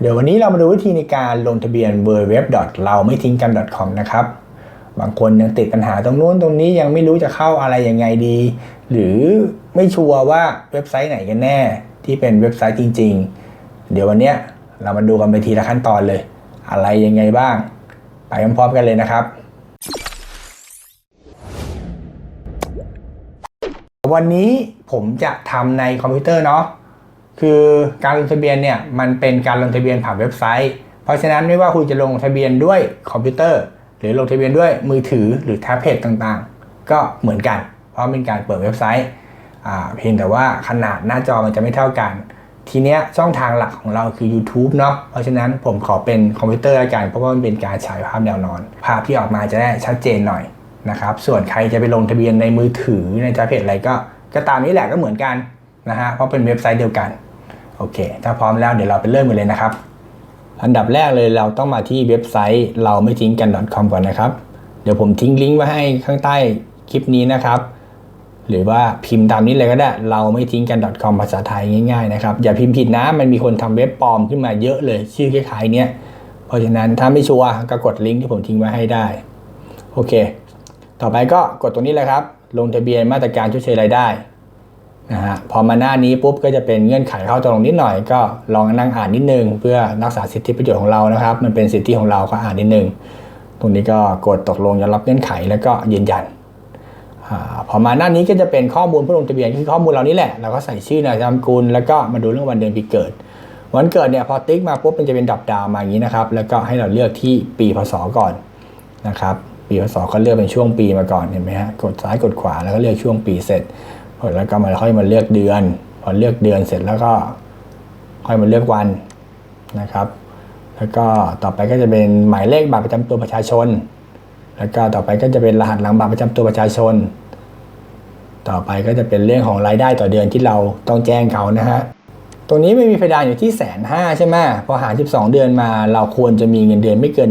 เดี๋ยววันนี้เรามาดูวิธีในการลงทะเบียน w w w เราไม่ทิ้งกัน .com นะครับ บางคนยังติดปัญหาตรงนู้นตรงนี้ยังไม่รู้จะเข้าอะไรยังไงดี หรือไม่ชัวร์ว่าเว็บไซต์ไหนกันแน่ ที่เป็นเว็บไซต์จริง ๆ เดี๋ยววันนี้เรามาดูกันไปทีละขั้นตอนเลย อะไรยังไงบ้าง ไปพร้อมๆกันเลยนะครับวันนี้ผมจะทำในคอมพิวเตอร์เนาะ คือการลงทะเบียนเนี่ยมันเป็นการลงทะเบียนผ่านเว็บไซต์ เพราะฉะนั้นไม่ว่าคุณจะลงทะเบียนด้วยคอมพิวเตอร์ หรือลงทะเบียนด้วยมือถือหรือแท็บเล็ตต่างๆ ก็เหมือนกัน เพราะเป็นการเปิดเว็บไซต์อ่าเพียงแต่ว่าขนาดหน้าจอมันจะไม่เท่ากัน ทีเนี้ยช่องทางหลักของเราคือ YouTube เนาะเพราะฉะนั้นผมขอเป็นคอมพิวเตอร์ละกันเพราะว่ามันเป็นการฉายภาพแนวนอน ภาพที่ออกมาจะได้ชัดเจนหน่อยนะครับส่วนใครจะไปลงทะเบียนในมือถือในแท็บเล็ตอะไรก็ก็ตามนี้แหละก็เหมือนกัน นะฮะเพราะเป็นเว็บไซต์เดียวกันโอเค ถ้าพร้อมแล้วเดี๋ยวเราไปเริ่มกันเลยนะครับ อันดับแรกเลยเราต้องมาที่เว็บไซต์เราไม่ทิ้งกัน .com ก่อนนะครับ เดี๋ยวผมทิ้งลิงก์ไว้ให้ข้างใต้คลิปนี้นะครับ หรือว่าพิมพ์ตามนี้เลยก็ได้ เราไม่ทิ้งกัน .com ภาษาไทยง่ายๆนะครับ อย่าพิมพ์ผิดนะ มันมีคนทำเว็บปลอมขึ้นมาเยอะเลย ชื่อคล้ายๆเนี้ย เพราะฉะนั้นถ้าไม่ชัวร์ก็กดลิงก์ที่ผมทิ้งไว้ให้ได้ โอเค ต่อไปก็กดตรงนี้เลยครับ ลงทะเบียนมาตรการชดเชยรายได้ นะฮะพอมาหน้านี้ปุ๊บก็จะเป็นเงื่อนไขเข้าตรงนิดหน่อย ก็ลองนั่งอ่านนิดนึง เพื่อรักษาสิทธิประโยชน์ของเรานะครับ มันเป็นสิทธิของเราก็อ่านนิดนึง ตรงนี้ก็กดตกลงยอมรับเงื่อนไขแล้วก็ยืนยันอพอมาหน้านี้ก็จะเป็นข้อมูลผู้ลงทะเบียนคือข้อมูลเรานี่แหละเราก็ใส่ชื่อนามสกุลแล้วก็มาดูเรื่องวันเดือนปีเกิด วันเกิดเนี่ยพอติ๊กมาปุ๊บมันจะเป็นดับดาวมาอย่างนี้นะครับ แล้วก็ให้เราเลือกที่ปีพศก่อนนะครับปีพศก็เลือกเป็นช่วงปีมาก่อนเห็นไหมฮะกดซ้ายกดขวาแล้วก็เลือกช่วงปีเสร็จ แล้วก็มาค่อยมาเลือกเดือน พอเลือกเดือนเสร็จแล้วก็ค่อยมาเลือกวันนะครับ แล้วก็ต่อไปก็จะเป็นหมายเลขบัตรประจำตัวประชาชน แล้วก็ต่อไปก็จะเป็นรหัสหลังบัตรประจำตัวประชาชน ต่อไปก็จะเป็นเรื่องของรายได้ต่อเดือนที่เราต้องแจ้งเขานะฮะตรงนี้ไม่มีเพดานอยู่ที่แสนห้าใช่ไหมพอหาร12 เดือนมา เราควรจะมีเงินเดือนไม่เกิน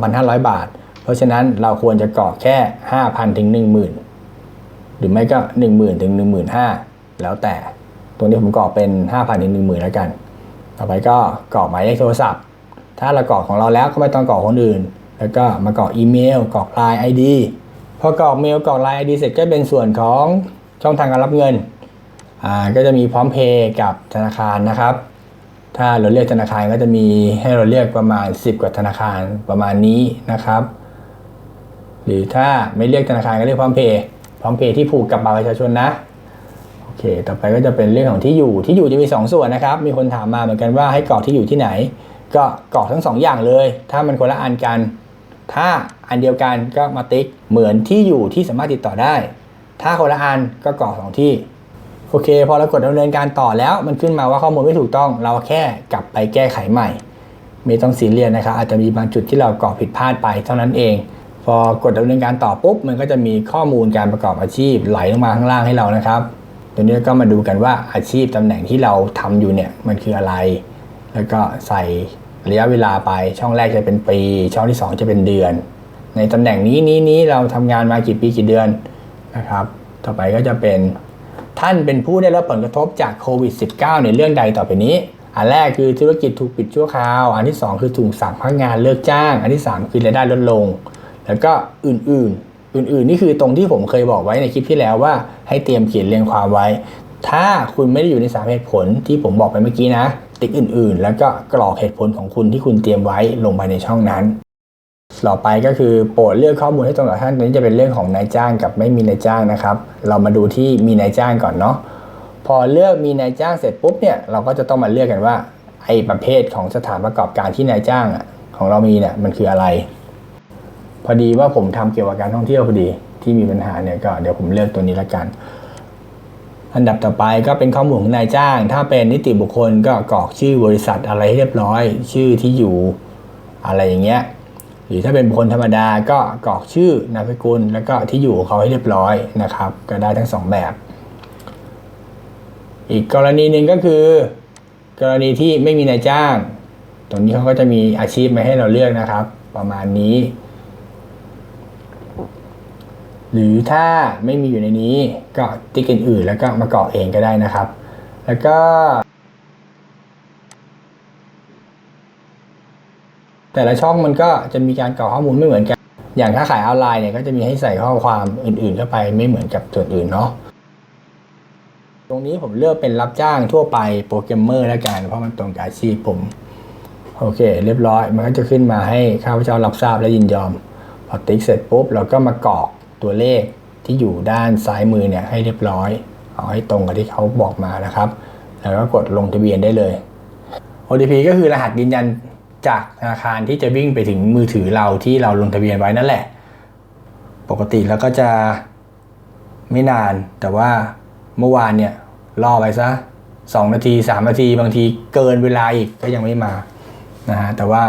12,500 บาท เพราะฉะนั้นเราควรจะกรอกแค่ 5,000 ถึง 10,000 หรือไม่ก็ 10,000ถึง15,000 แล้วแต่ตรงนี้ผมกรอกเป็น 5,000ถึง10,000 แล้วกัน ต่อไปก็กรอกหมายเลขโทรศัพท์ ถ้าเรากรอกของเราแล้วก็ไม่ต้องกรอกคนอื่น แล้วก็มากรอกอีเมลกรอกไลน์ไอดีพอกรอกเมลกรอกไลน์ไอดีเสร็จก็เป็นส่วนของช่องทางการรับเงินอ่าก็จะมีพร้อมเพย์กับธนาคารนะครับ ถ้าเราเลือกธนาคารก็จะมีให้เราเลือกประมาณ 10 กว่าธนาคารประมาณนี้นะครับ หรือถ้าไม่เลือกธนาคารก็เลือกพร้อมเพย์ พร้อมเพย์ที่ผูกกับบัตรประชาชนนะโอเค ต่อไปก็จะเป็นเรื่องของที่อยู่ที่อยู่จะมี 2 ส่วนนะครับ มีคนถามมาเหมือนกันว่าให้กรอกที่อยู่ที่ไหน ก็กรอกทั้ง 2 อย่างเลย ถ้ามันคนละอันกัน ถ้าอันเดียวกันก็มาติ๊กเหมือนที่อยู่ที่สามารถติดต่อได้ ถ้าคนละอันก็กรอกสองที่โอเค พอเรากดดำเนินการต่อแล้ว มันขึ้นมาว่าข้อมูลไม่ถูกต้อง เราแค่กลับไปแก้ไขใหม่ ไม่ต้องซีเรียสนะครับอาจจะมีบางจุดที่เรากรอกผิดพลาดไปเท่านั้นเอง พอกดดำเนินการต่อปุ๊บ มันก็จะมีข้อมูลการประกอบอาชีพไหลลงมาข้างล่างให้เรานะครับตัวนี้ก็มาดูกันว่าอาชีพตำแหน่งที่เราทำอยู่เนี่ยมันคืออะไร แล้วก็ใส่ระยะเวลาไปช่องแรกจะเป็นปี ช่องที่ 2 จะเป็นเดือน ในตำแหน่งนี้นี้นี้เราทำงานมากี่ปีกี่เดือนนะครับ ต่อไปก็จะเป็นท่านเป็นผู้ได้รับผลกระทบจากโควิด -19 ในเรื่องใดต่อไปนี้ อันแรกคือธุรกิจถูกปิดชั่วคราว อันที่ 2 คือถูกสั่งพักงานเลิกจ้าง อันที่ 3 คือรายได้ลดลง แล้วก็อื่นๆ อื่นๆ นี่คือตรงที่ผมเคยบอกไว้ในคลิปที่แล้วว่า ให้เตรียมเขียนเรียงความไว้ ถ้าคุณไม่ได้อยู่ในสามเหตุผลที่ผมบอกไปเมื่อกี้นะ ติ๊กอื่นๆ แล้วก็กรอกเหตุผลของคุณที่คุณเตรียมไว้ลงไปในช่องนั้นต่อไปก็คือโปรดเลือกข้อมูลให้ตรงกับท่านนี้จะเป็นเรื่องของนายจ้างกับไม่มีนายจ้างนะครับ เรามาดูที่มีนายจ้างก่อนเนาะพอเลือกมีนายจ้างเสร็จปุ๊บเนี่ยเราก็จะต้องมาเลือกกันว่าไอ้ประเภทของสถานประกอบการที่นายจ้างอะของเรามีเนี่ยมันคืออะไร พอดีว่าผมทำเกี่ยวกับการท่องเที่ยวพอดีที่มีปัญหาเนี่ยก็เดี๋ยวผมเลือกตัวนี้ละกัน อันดับต่อไปก็เป็นข้อมูลของนายจ้าง ถ้าเป็นนิติบุคคลก็กรอกชื่อบริษัทอะไรให้เรียบร้อย ชื่อที่อยู่อะไรอย่างเงี้ยหรือถ้าเป็นบุคคลธรรมดาก็กรอกชื่อนามสกุล แล้วก็ที่อยู่ของเขาให้เรียบร้อยนะครับ ก็ได้ทั้งสองแบบ อีกกรณีหนึ่งก็คือ กรณีที่ไม่มีนายจ้าง ตรงนี้เขาก็จะมีอาชีพมาให้เราเลือกนะครับ ประมาณนี้ หรือถ้าไม่มีอยู่ในนี้ก็ติ๊กอื่นๆแล้วก็มาเกรอกเองก็ได้นะครับ แล้วก็ แต่ละช่องมันก็จะมีการเกรอกข้อมูลไม่เหมือนกัน อย่างถ้าขายออนไลน์เนี่ยก็จะมีให้ใส่ข้อความอื่นๆเข้าไปไม่เหมือนกับส่วนอื่นเนาะตรงนี้ผมเลือกเป็นรับจ้างทั่วไปโปรแกรมเมอร์แล้วกันเพราะมันตรงกับอาชีพผม โอเค เรียบร้อย มันก็จะขึ้นมาให้ข้าพเจ้ารับทราบและยินยอมพอติ๊กเสร็จปุ๊บเราก็มากรอก ตัวเลขที่อยู่ด้านซ้ายมือเนี่ยให้เรียบร้อย เอาให้ตรงกับที่เขาบอกมานะครับ แล้วก็กดลงทะเบียนได้เลย OTP ก็คือรหัสยืนยันจากธนาคารที่จะวิ่งไปถึงมือถือเราที่เราลงทะเบียนไว้นั่นแหละ ปกติแล้วก็จะไม่นานแต่ว่าเมื่อวานเนี่ยรอไปซะสองนาทีสามนาที บางทีเกินเวลาอีกก็ยังไม่มานะฮะแต่ว่า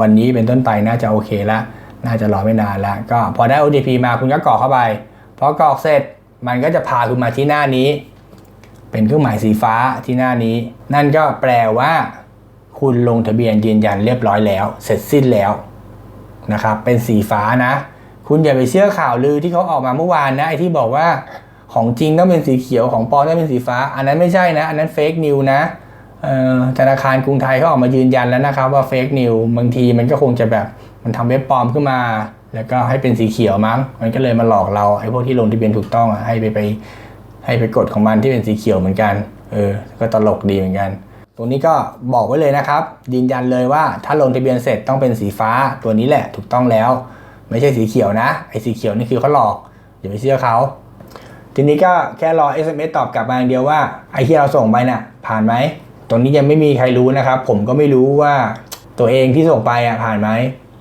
วันนี้เป็นต้นไปน่าจะโอเคแล้ว น่าจะรอไม่นานแล้ว ก็พอได้ OTP มาคุณก็กรอกเข้าไปพอกรอกเสร็จมันก็จะพาคุณมาที่หน้านี้ เป็นเครื่องหมายสีฟ้าที่หน้านี้ นั่นก็แปลว่า คุณลงทะเบียนยืนยันเรียบร้อยแล้ว เสร็จสิ้นแล้วนะครับเป็นสีฟ้านะ คุณอย่าไปเชื่อข่าวลือที่เขาออกมาเมื่อวานนะไอ้ที่บอกว่าของจริงต้องเป็นสีเขียวของปลอมต้องเป็นสีฟ้า อันนั้นไม่ใช่นะ อันนั้นเฟกนิวนะธนาคารกรุงไทยเขาออกมายืนยันแล้วนะครับว่าเฟกนิวบางทีมันก็คงจะแบบ มันทำเว็บปลอมขึ้นมา แล้วก็ให้เป็นสีเขียวมั้ง มันก็เลยมาหลอกเราไอ้พวกที่ลงทะเบียนถูกต้องอะให้ไปไปให้ไปกดของมันที่เป็นสีเขียวเหมือนกัน เออ ก็ตลกดีเหมือนกัน ตรงนี้ก็บอกไว้เลยนะครับ ยืนยันเลยว่าถ้าลงทะเบียนเสร็จต้องเป็นสีฟ้าตัวนี้แหละถูกต้องแล้ว ไม่ใช่สีเขียวนะ ไอ้สีเขียวนี่คือเขาหลอกอย่าไปเชื่อเขา ทีนี้ก็แค่รอ SMS ตอบกลับมาอย่างเดียวว่าไอ้ที่เราส่งไปน่ะ ผ่านไหม ตรงนี้ยังไม่มีใครรู้นะครับ ผมก็ไม่รู้ว่าตัวเองที่ส่งไปอะผ่านไหม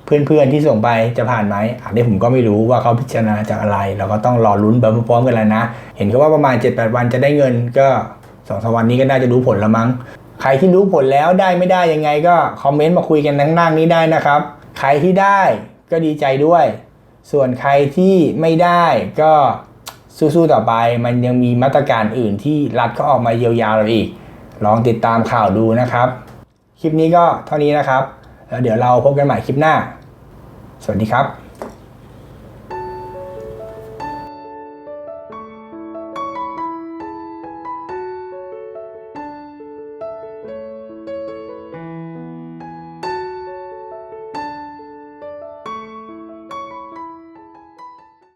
เพื่อนๆที่ส่งไปจะผ่านไหมอันนี้ผมก็ไม่รู้ว่าเขาพิจารณาจากอะไร เราก็ต้องรอลุ้นไปพร้อมๆกันแล้วนะ เห็นเขาว่าประมาณ 7-8 วันจะได้เงินก็สองสวันนี้ก็น่าจะรู้ผลแล้วมั้ง ใครที่รู้ผลแล้วได้ไม่ได้ยังไงก็คอมเมนต์มาคุยกันนั่งนั่งนี้ได้นะครับ ใครที่ได้ก็ดีใจด้วย ส่วนใครที่ไม่ได้ก็สู้ๆต่อไป มันยังมีมาตรการอื่นที่รัฐก็ออกมาเยียวยาเราอีก ลองติดตามข่าวดูนะครับ คลิปนี้ก็เท่านี้นะครับ แล้วเดี๋ยวเราพบกันใหม่คลิปหน้า สวัสดีครับ